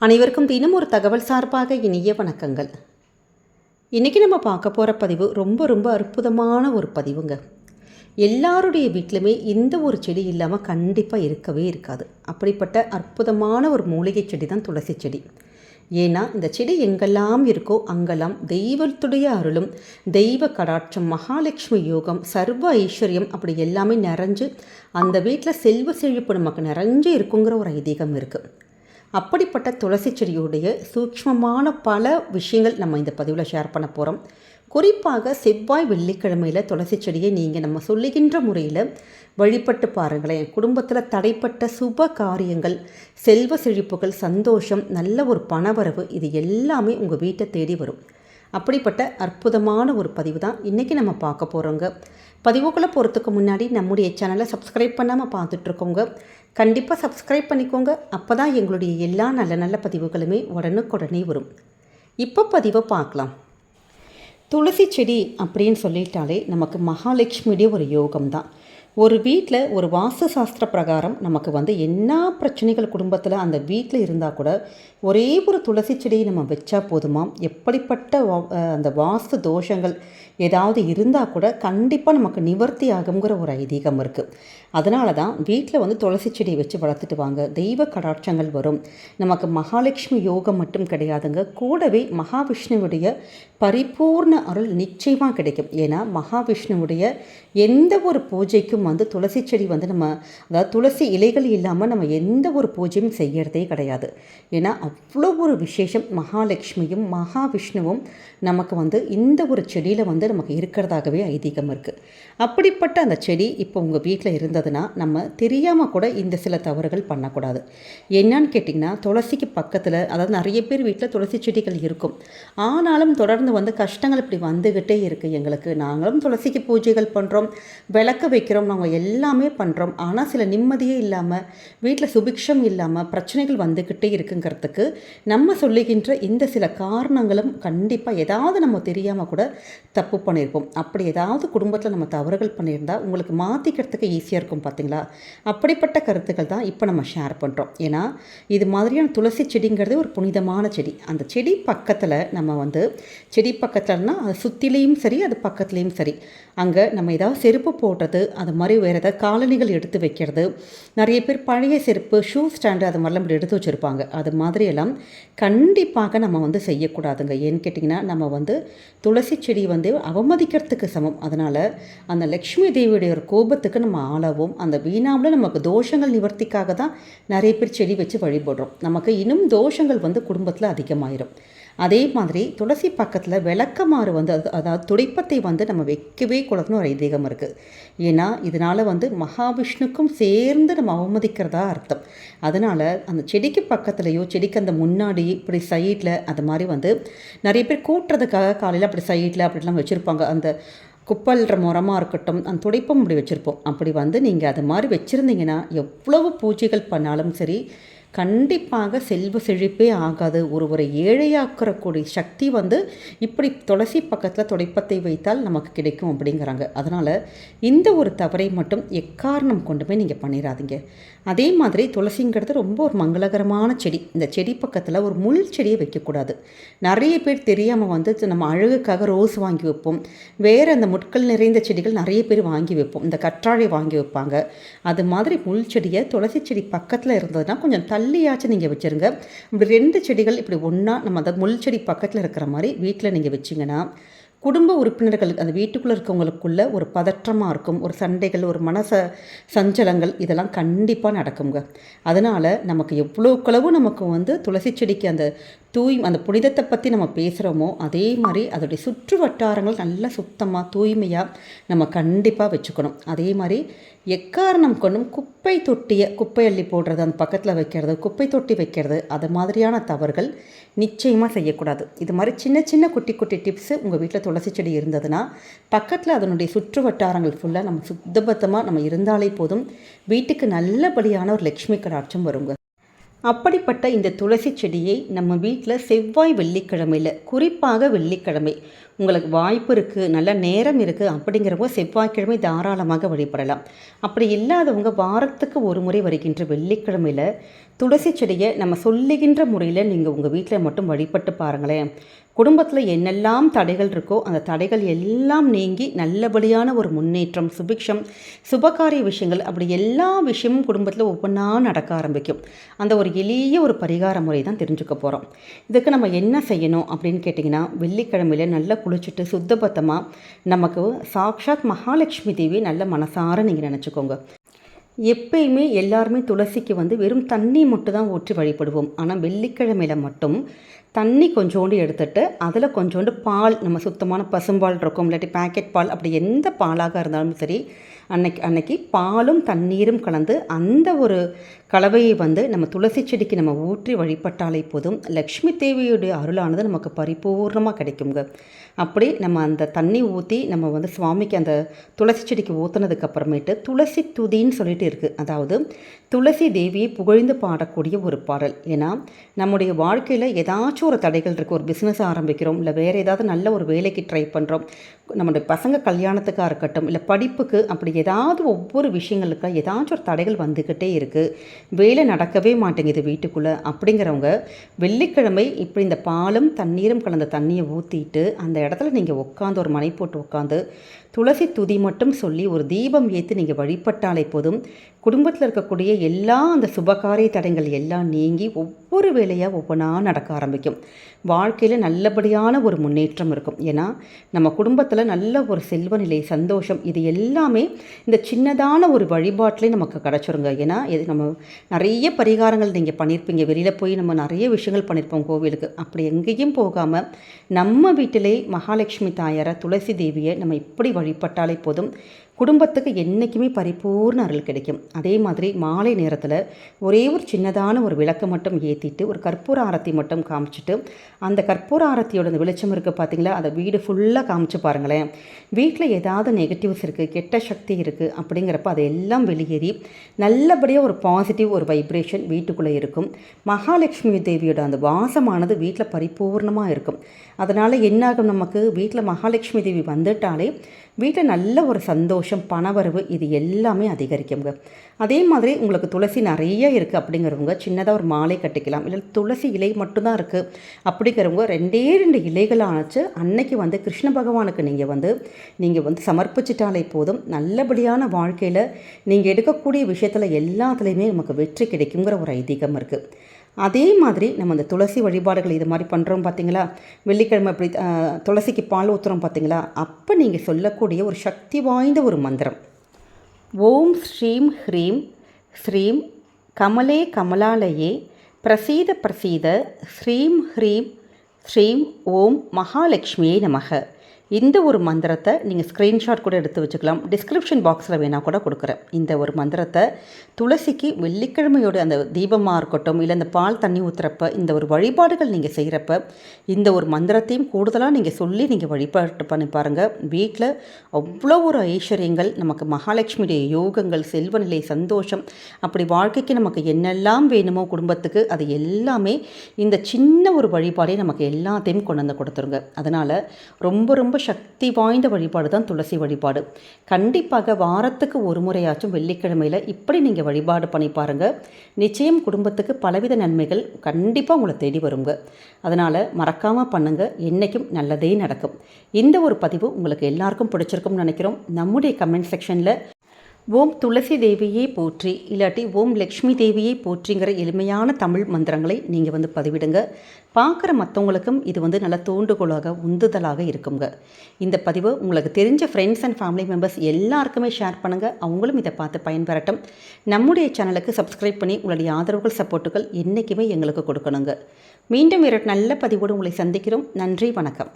அனைவருக்கும் தினம் ஒரு தகவல் சார்பாக இனிய வணக்கங்கள். இன்றைக்கி நம்ம பார்க்க போகிற பதிவு ரொம்ப ரொம்ப அற்புதமான ஒரு பதிவுங்க. எல்லாருடைய வீட்டிலுமே இந்த ஒரு செடி இல்லாமல் கண்டிப்பாக இருக்கவே இருக்காது. அப்படிப்பட்ட அற்புதமான ஒரு மூலிகை செடி தான் துளசி செடி. ஏன்னா இந்த செடி எங்கெல்லாம் இருக்கோ அங்கெல்லாம் தெய்வத்துடைய அருளும் தெய்வ கடாட்சம் மகாலட்சுமி யோகம் சர்வ ஐஸ்வர்யம் அப்படி எல்லாமே நிறைஞ்சு அந்த வீட்டில் செல்வ செழிப்பு நமக்கு நிறைஞ்சு இருக்குங்கிற ஒரு ஐதீகம் இருக்குது அப்படிப்பட்ட துளசி செடியுடைய சூக்ஷ்மமான பல விஷயங்கள் நம்ம இந்த பதிவில் ஷேர் பண்ண போகிறோம் குறிப்பாக செவ்வாய் வெள்ளிக்கிழமையில் துளசி செடியை நீங்கள் நம்ம சொல்லுகின்ற முறையில் வழிபட்டு பாருங்களேன். குடும்பத்தில் தடைப்பட்ட சுப காரியங்கள் செல்வ செழிப்புகள் சந்தோஷம் நல்ல ஒரு பணவரவு இது எல்லாமே உங்கள் வீட்டை தேடி வரும். அப்படிப்பட்ட அற்புதமான ஒரு பதிவு தான் இன்றைக்கி நம்ம பார்க்க போகிறோங்க பதிவுகளை போகிறதுக்கு முன்னாடி நம்முடைய சேனலை சப்ஸ்கிரைப் பண்ணாமல் பார்த்துட்ருக்கோங்க. கண்டிப்பாக சப்ஸ்கிரைப் பண்ணிக்கோங்க. அப்போ தான் எங்களுடைய எல்லா நல்ல நல்ல பதிவுகளுமே உடனுக்குடனே வரும். இப்போ பதிவை பார்க்கலாம். துளசி செடி அப்படின்னு சொல்லிட்டாலே நமக்கு மகாலட்சுமியுடைய ஒரு யோகம் தான் ஒரு வீட்டில் ஒரு வாஸ்து சாஸ்திர பிரகாரம் நமக்கு வந்து என்ன பிரச்சனைகள் குடும்பத்தில் அந்த வீட்டில் இருந்தால் கூட ஒரே ஒரு துளசி செடியை நம்ம வச்சா போதுமா? எப்படிப்பட்ட அந்த வாஸ்து தோஷங்கள் ஏதாவது இருந்தால் கூட கண்டிப்பாக நமக்கு நிவர்த்தி ஆகுங்கிற ஒரு ஐதீகம் இருக்குது அதனால தான் வீட்டில் வந்து துளசி செடியை வச்சு வளர்த்துட்டு வாங்க. தெய்வ கடாட்சங்கள் வரும். நமக்கு மகாலட்சுமி யோகம் மட்டும் கிடையாதுங்க. கூடவே மகாவிஷ்ணுவுடைய பரிபூர்ண அருள் நிச்சயமாக கிடைக்கும். ஏன்னா மகாவிஷ்ணுவுடைய எந்த ஒரு பூஜைக்கும் வந்து துளசி செடி வந்து நம்ம அதாவது துளசி இலைகள் இல்லாமல் நம்ம எந்த ஒரு பூஜையும் செய்யறதே கிடையாது. ஏன்னா அவ்வளோ ஒரு விசேஷம் மகாலட்சுமியும் மகாவிஷ்ணுவும் நமக்கு வந்து இந்த ஒரு செடியில் வந்து நமக்கு இருக்கிறதாகவே ஐதீகம் இருக்குது அப்படிப்பட்ட அந்த செடி இப்போ உங்கள் வீட்டில் இருந்ததுன்னா நம்ம தெரியாமல் கூட இந்த சில தவறுகள் பண்ணக்கூடாது. என்னன்னு கேட்டிங்கன்னா துளசிக்கு பக்கத்தில் அதாவது நிறைய பேர் வீட்டில் துளசி செடிகள் இருக்கும். ஆனாலும் தொடர்ந்து வந்து கஷ்டங்கள் இப்படி வந்துக்கிட்டே இருக்குது எங்களுக்கு. நாங்களும் துளசிக்கு பூஜைகள் பண்ணுறோம் விளக்கு வைக்கிறோம் நாங்கள் எல்லாமே பண்ணுறோம் ஆனால் சில நிம்மதியே இல்லாமல் வீட்டில் சுபிக்ஷம் இல்லாமல் பிரச்சனைகள் வந்துக்கிட்டே இருக்குங்கிறதுக்கு நம்ம சொல்லுகின்ற இந்த சில காரணங்களும் கண்டிப்பாக ஏதாவது நம்ம தெரியாமல் கூட தப்பு பண்ணியிருப்போம் அப்படி ஏதாவது குடும்பத்தில் நம்ம தவறுகள் பண்ணியிருந்தா உங்களுக்கு மாற்றிக்கிறதுக்கு ஈஸியாக இருக்கும் பார்த்தீங்களா அப்படிப்பட்ட கருத்துக்கள் தான் இப்போ நம்ம ஷேர் பண்ணுறோம் ஏன்னா இது மாதிரியான துளசி செடிங்கிறது ஒரு புனிதமான செடி. அந்த செடி பக்கத்தில் நம்ம வந்து செடி பக்கத்துலன்னா அது சுற்றிலையும் சரி அது பக்கத்துலேயும் சரி. அங்கே நம்ம ஏதாவது செருப்பு போடுறது அது மாதிரி வேறு ஏதாவது காலணிகள் எடுத்து வைக்கிறது. நிறைய பேர் பழைய செருப்பு ஷூ ஸ்டாண்டு அது மாதிரிலாம் இப்படி எடுத்து வச்சுருப்பாங்க. அது மாதிரியெல்லாம் கண்டிப்பாக நம்ம வந்து செய்யக்கூடாதுங்க. ஏன்னு கேட்டிங்கன்னா நம்ம வந்து துளசி செடி வந்து அவமதிக்கிறதுக்கு சமம். அதனால் அந்த லக்ஷ்மி தேவியுடைய ஒரு கோபத்துக்கு நம்ம ஆளவும். அந்த வீணாவில் நமக்கு தோஷங்கள் நிவர்த்திக்காக தான் நிறைய பேர் செடி வச்சு வழிபடுறோம். நமக்கு இன்னும் தோஷங்கள் வந்து குடும்பத்தில் அதிகமாயிரும். அதே மாதிரி துளசி பக்கத்தில் விளக்கமாறு வந்து அது- அதாவது துடைப்பத்தை வந்து நம்ம வைக்கவே கூடாதுன்னு ஒரு ஐதீகம் இருக்குது ஏன்னா இதனால் வந்து மகாவிஷ்ணுக்கும் சேர்ந்து நம்ம அவமதிக்கிறதா அர்த்தம். அதனால் அந்த செடிக்கு பக்கத்துலேயோ செடிக்கு அந்த முன்னாடி இப்படி சைடில் அது மாதிரி வந்து நிறைய பேர் கூட்டுறதுக்காக காலையில் அப்படி சைடில் அப்படிலாம் வச்சுருப்பாங்க. அந்த குப்பல்ற முறமாக இருக்கட்டும் அந்த துடைப்பம் அப்படி வச்சுருப்போம். அப்படி வந்து நீங்கள் அது மாதிரி வச்சுருந்தீங்கன்னா எவ்வளவு பூஜைகள் பண்ணாலும் சரி கண்டிப்பாக செல்வ செழிப்பே ஆகாது. ஒருவரை ஏழையாக்கிறக்கூடிய சக்தி வந்து இப்படி துளசி பக்கத்தில் துடைப்பத்தை வைத்தால் நமக்கு கிடைக்கும் அப்படிங்கிறாங்க. அதனால் இந்த ஒரு தவறை மட்டும் எக்காரணம் கொண்டுமே நீங்கள் பண்ணிடாதீங்க அதே மாதிரி துளசிங்கிறது ரொம்ப ஒரு மங்களகரமான செடி. இந்த செடி பக்கத்தில் ஒரு முள் செடியை வைக்கக்கூடாது. நிறைய பேர் தெரியாமல் வந்து நம்ம அழகுக்காக ரோஸ் வாங்கி வைப்போம். வேறு அந்த முட்கள் நிறைந்த செடிகள் நிறைய பேர் வாங்கி வைப்போம். இந்த கற்றாழை வாங்கி வைப்பாங்க. அது மாதிரி முள் செடியை துளசி செடி பக்கத்தில் இருந்ததுன்னா கொஞ்சம் தள்ளியாச்சும் நீங்கள் வச்சுருங்க. இப்படி ரெண்டு செடிகள் இப்படி ஒன்றா நம்ம அந்த முள் செடி பக்கத்தில் இருக்கிற மாதிரி வீட்டில் நீங்கள் வச்சிங்கன்னா குடும்ப உறுப்பினர்கள் அந்த வீட்டுக்குள்ளே இருக்கவங்களுக்குள்ள ஒரு பதற்றமாக இருக்கும். ஒரு சண்டைகள் ஒரு மனச சஞ்சலங்கள் இதெல்லாம் கண்டிப்பாக நடக்குங்க அதனால் நமக்கு எவ்வளோக்களவு நமக்கு வந்து துளசி செடிக்கு அந்த தூய் அந்த புனிதத்தை பற்றி நம்ம பேசுகிறோமோ அதே மாதிரி அதோடைய சுற்று வட்டாரங்கள் நல்லா சுத்தமாக தூய்மையாக நம்ம கண்டிப்பாக வச்சுக்கணும். அதே மாதிரி எக்காரணம் கொண்டும் குப்பை தொட்டியை குப்பை அள்ளி போடுறது அந்த பக்கத்தில் வைக்கிறது குப்பை தொட்டி வைக்கிறது அது மாதிரியான தவறுகள் நிச்சயமாக செய்யக்கூடாது. இது மாதிரி சின்ன சின்ன குட்டி குட்டி டிப்ஸு உங்கள் வீட்டில் துளசி செடி இருந்ததுன்னா பக்கத்தில் அதனுடைய சுற்று வட்டாரங்கள் ஃபுல்லாக நம்ம சுத்தபத்தமாக நம்ம இருந்தாலே போதும். வீட்டுக்கு நல்லபடியான ஒரு லக்ஷ்மி கடாட்சம் வருங்க. அப்படிப்பட்ட இந்த துளசி செடியை நம்ம வீட்டில் செவ்வாய் வெள்ளிக்கிழமையில் குறிப்பாக வெள்ளிக்கிழமை உங்களுக்கு வாய்ப்பு இருக்குது நல்ல நேரம் இருக்குது அப்படிங்கிறவங்க செவ்வாய்க்கிழமை தாராளமாக வழிபடலாம். அப்படி இல்லாதவங்க வாரத்துக்கு ஒரு முறை வருகின்ற வெள்ளிக்கிழமையில் துளசி செடியை நம்ம சொல்லுகின்ற முறையில் நீங்கள் உங்கள் வீட்டில் மட்டும் வழிபட்டு பாருங்களேன். குடும்பத்தில் என்னெல்லாம் தடைகள் இருக்கோ அந்த தடைகள் எல்லாம் நீங்கி நல்லபடியான ஒரு முன்னேற்றம் சுபிக்ஷம் சுபகாரிய விஷயங்கள் அப்படி எல்லா விஷயமும் குடும்பத்தில் ஒவ்வொன்றா நடக்க ஆரம்பிக்கும். அந்த ஒரு எளிய ஒரு பரிகார முறை தான் தெரிஞ்சுக்க போகிறோம் இதுக்கு நம்ம என்ன செய்யணும் அப்படின்னு கேட்டிங்கன்னா வெள்ளிக்கிழமையில் நல்ல குளிச்சுட்டு சுத்தபத்தமாக நமக்கு சாக்ஷாத் மகாலட்சுமி தேவி நல்ல மனசார நீங்கள் நினச்சிக்கோங்க. எப்பயுமே எல்லாருமே துளசிக்கு வந்து வெறும் தண்ணி மட்டும் தான் ஊற்றி வழிபடுவோம். ஆனால் வெள்ளிக்கிழமையில் மட்டும் தண்ணி கொஞ்சோண்டு எடுத்துட்டு அதில் கொஞ்சோண்டு பால் நம்ம சுத்தமான பசும்பால் இருக்கும் இல்லாட்டி பேக்கெட் பால் அப்படி எந்த பாலாக இருந்தாலும் சரி அன்னைக்கு அன்னைக்கு பாலும் தண்ணீரும் கலந்து அந்த ஒரு கலவையை வந்து நம்ம துளசி செடிக்கு நம்ம ஊற்றி வழிபட்டாலே போதும். லக்ஷ்மி தேவியுடைய அருளானது நமக்கு பரிபூர்ணமாக கிடைக்குங்க. அப்படி நம்ம அந்த தண்ணி ஊற்றி நம்ம வந்து சுவாமிக்கு அந்த துளசி செடிக்கு ஊற்றுனதுக்கப்புறமேட்டு துளசி துதின்னு சொல்லிட்டு இருக்குது அதாவது துளசி தேவியை புகழ்ந்து பாடக்கூடிய ஒரு பாடல். ஏன்னா நம்முடைய வாழ்க்கையில் ஏதாச்சும் ஒரு தடைகள் இருக்குது ஒரு பிஸ்னஸ் ஆரம்பிக்கிறோம் இல்லை வேறு ஏதாவது நல்ல ஒரு வேலைக்கு ட்ரை பண்ணுறோம் நம்முடைய பசங்க கல்யாணத்துக்காக இருக்கட்டும் இல்லை படிப்புக்கு அப்படி ஏதாவது ஒவ்வொரு விஷயங்களுக்கும் ஏதாச்சும் ஒரு தடைகள் வந்துக்கிட்டே இருக்குது வேலை நடக்கவே மாட்டேங்குது வீட்டுக்குள்ளே அப்படிங்கிறவங்க வெள்ளிக்கிழமை இப்படி இந்த பாலும் தண்ணீரும் கலந்த தண்ணியை ஊற்றிட்டு அந்த இடத்துல நீங்கள் உட்காந்து ஒரு மனை போட்டு உட்காந்து துளசி துதி மட்டும் சொல்லி ஒரு தீபம் ஏற்று நீங்கள் வழிபட்டாலே போதும். குடும்பத்தில் இருக்கக்கூடிய எல்லா அந்த சுபகாரிய தடைகள் எல்லாம் நீங்கி ஒவ்வொரு வேலையாக ஒவ்வொன்றா நடக்க ஆரம்பிக்கும். வாழ்க்கையில் நல்லபடியான ஒரு முன்னேற்றம் இருக்கும். ஏன்னா நம்ம குடும்பத்தில் நல்ல ஒரு செல்வ நிலை சந்தோஷம் இது எல்லாமே இந்த சின்னதான ஒரு வழிபாட்டிலே நமக்கு கிடச்சிருங்க. ஏன்னா இது நம்ம நிறைய பரிகாரங்கள் நீங்கள் பண்ணியிருப்பீங்க வெளியில் போய் நம்ம நிறைய விஷயங்கள் பண்ணியிருப்போம் கோவிலுக்கு. அப்படி எங்கேயும் போகாமல் நம்ம வீட்டிலே மகாலட்சுமி தாயாரை துளசி தேவியை நம்ம இப்படி வழிபட்டாலே போதும். குடும்பத்துக்கு என்றைக்குமே பரிபூர்ண அருள் கிடைக்கும். அதே மாதிரி மாலை நேரத்தில் ஒரே ஒரு சின்னதான ஒரு விளக்கு மட்டும் ஏற்றிட்டு ஒரு கற்பூர ஆரத்தி மட்டும் காமிச்சிட்டு அந்த கற்பூர ஆரத்தியோட அந்த வெளிச்சம் இருக்குது பார்த்தீங்களா அதை வீடு ஃபுல்லாக காமிச்சு பாருங்களேன். வீட்டில் ஏதாவது நெகட்டிவ்ஸ் இருக்குது கெட்ட சக்தி இருக்குது அப்படிங்கிறப்ப அதை எல்லாம் வெளியேறி நல்லபடியாக ஒரு பாசிட்டிவ் ஒரு வைப்ரேஷன் வீட்டுக்குள்ளே இருக்கும். மகாலட்சுமி தேவியோட அந்த வாசமானது வீட்டில் பரிபூர்ணமாக இருக்கும். அதனால் என்னாகும் நமக்கு? வீட்டில் மகாலட்சுமி தேவி வந்துட்டாலே வீட்டில் நல்ல ஒரு சந்தோஷம் பணவரவு இது எல்லாமே அதிகரிக்குங்க அதே மாதிரி உங்களுக்கு துளசி நிறைய இருக்குது அப்படிங்கிறவங்க சின்னதாக ஒரு மாலை கட்டிக்கலாம். இல்லை துளசி இலை மட்டும்தான் இருக்குது அப்படிங்கிறவங்க ரெண்டே ரெண்டு இலைகள் ஆச்சு அன்னைக்கு வந்து கிருஷ்ண பகவானுக்கு நீங்கள் வந்து நீங்கள் வந்து சமர்ப்பிச்சிட்டாலே போதும். நல்லபடியான வாழ்க்கையில் நீங்கள் எடுக்கக்கூடிய விஷயத்தில் எல்லாத்துலேயுமே நமக்கு வெற்றி கிடைக்குங்கிற ஒரு ஐதீகம் இருக்குது அதே மாதிரி நம்ம அந்த துளசி வழிபாடுகள் இது மாதிரி பண்ணுறோம் பார்த்தீங்களா வெள்ளிக்கிழமை அப்படி துளசிக்கு பால் ஊற்றுறோம் பார்த்தீங்களா அப்போ நீங்கள் சொல்லக்கூடிய ஒரு சக்தி வாய்ந்த ஒரு மந்திரம். ஓம் ஸ்ரீம் ஹ்ரீம் ஸ்ரீம் கமலே கமலாலயே பிரசீத பிரசீத ஸ்ரீம் ஹ்ரீம் ஸ்ரீம் ஓம் மகாலட்சுமியே நமக. இந்த ஒரு மந்திரத்தை நீங்கள் ஸ்க்ரீன்ஷாட் கூட எடுத்து வச்சுக்கலாம். டிஸ்கிரிப்ஷன் பாக்ஸில் வேணால் கூட கொடுக்குறேன். இந்த ஒரு மந்திரத்தை துளசிக்கு வெள்ளிக்கிழமையோட அந்த தீபமாக இருக்கட்டும் இல்லை அந்த பால் தண்ணி ஊற்றுறப்ப இந்த ஒரு வழிபாடுகள் நீங்கள் செய்கிறப்ப இந்த ஒரு மந்திரத்தையும் கூடுதலாக நீங்கள் சொல்லி நீங்கள் வழிபாட்டு பண்ணி பாருங்கள் வீட்டில் அவ்வளோ ஒரு ஐஸ்வர்யங்கள் நமக்கு மகாலட்சுமியுடைய யோகங்கள் செல்வநிலை சந்தோஷம் அப்படி வாழ்க்கைக்கு நமக்கு என்னெல்லாம் வேணுமோ குடும்பத்துக்கு அது எல்லாமே இந்த சின்ன ஒரு வழிபாடே நமக்கு எல்லாத்தையும் கொண்டு வந்து கொடுத்துருங்க. அதனால் ரொம்ப ரொம்ப சக்தி வாய்ந்த வழிபாடு தான் துளசி வழிபாடு. கண்டிப்பாக வாரத்துக்கு ஒரு முறையாச்சும் வெள்ளிக்கிழமையில் இப்படி நீங்கள் வழிபாடு பண்ணி பாருங்கள் நிச்சயம் குடும்பத்துக்கு பலவித நன்மைகள் கண்டிப்பாக உங்களை தேடி வருங்க. அதனால் மறக்காமல் பண்ணுங்கள் என்றைக்கும் நல்லதே நடக்கும். இந்த ஒரு பதிவு உங்களுக்கு எல்லாருக்கும் பிடிச்சிருக்கும்னு நினைக்கிறோம். நம்முடைய கமெண்ட் செக்ஷனில் ஓம் துளசி தேவியை போற்றி இல்லாட்டி ஓம் லக்ஷ்மி தேவியை போற்றிங்கிற எளிமையான தமிழ் மந்திரங்களை நீங்கள் வந்து பதிவிடுங்க. பார்க்குற மற்றவங்களுக்கும் இது வந்து நல்ல தூண்டுகோலாக உந்துதலாக இருக்குங்க. இந்த பதிவு உங்களுக்கு தெரிஞ்ச ஃப்ரெண்ட்ஸ் அண்ட் ஃபேமிலி மெம்பர்ஸ் எல்லாருக்குமே ஷேர் பண்ணுங்கள் அவங்களும் இதை பார்த்து பயன்பெறட்டும். நம்முடைய சேனலுக்கு சப்ஸ்கிரைப் பண்ணி உங்களுடைய ஆதரவுகள் சப்போர்ட்டுகள் என்றைக்குமே எங்களுக்கு கொடுக்கணுங்க. மீண்டும் இரட்டு நல்ல பதிவோடு உங்களை சந்திக்கிறோம். நன்றி வணக்கம்.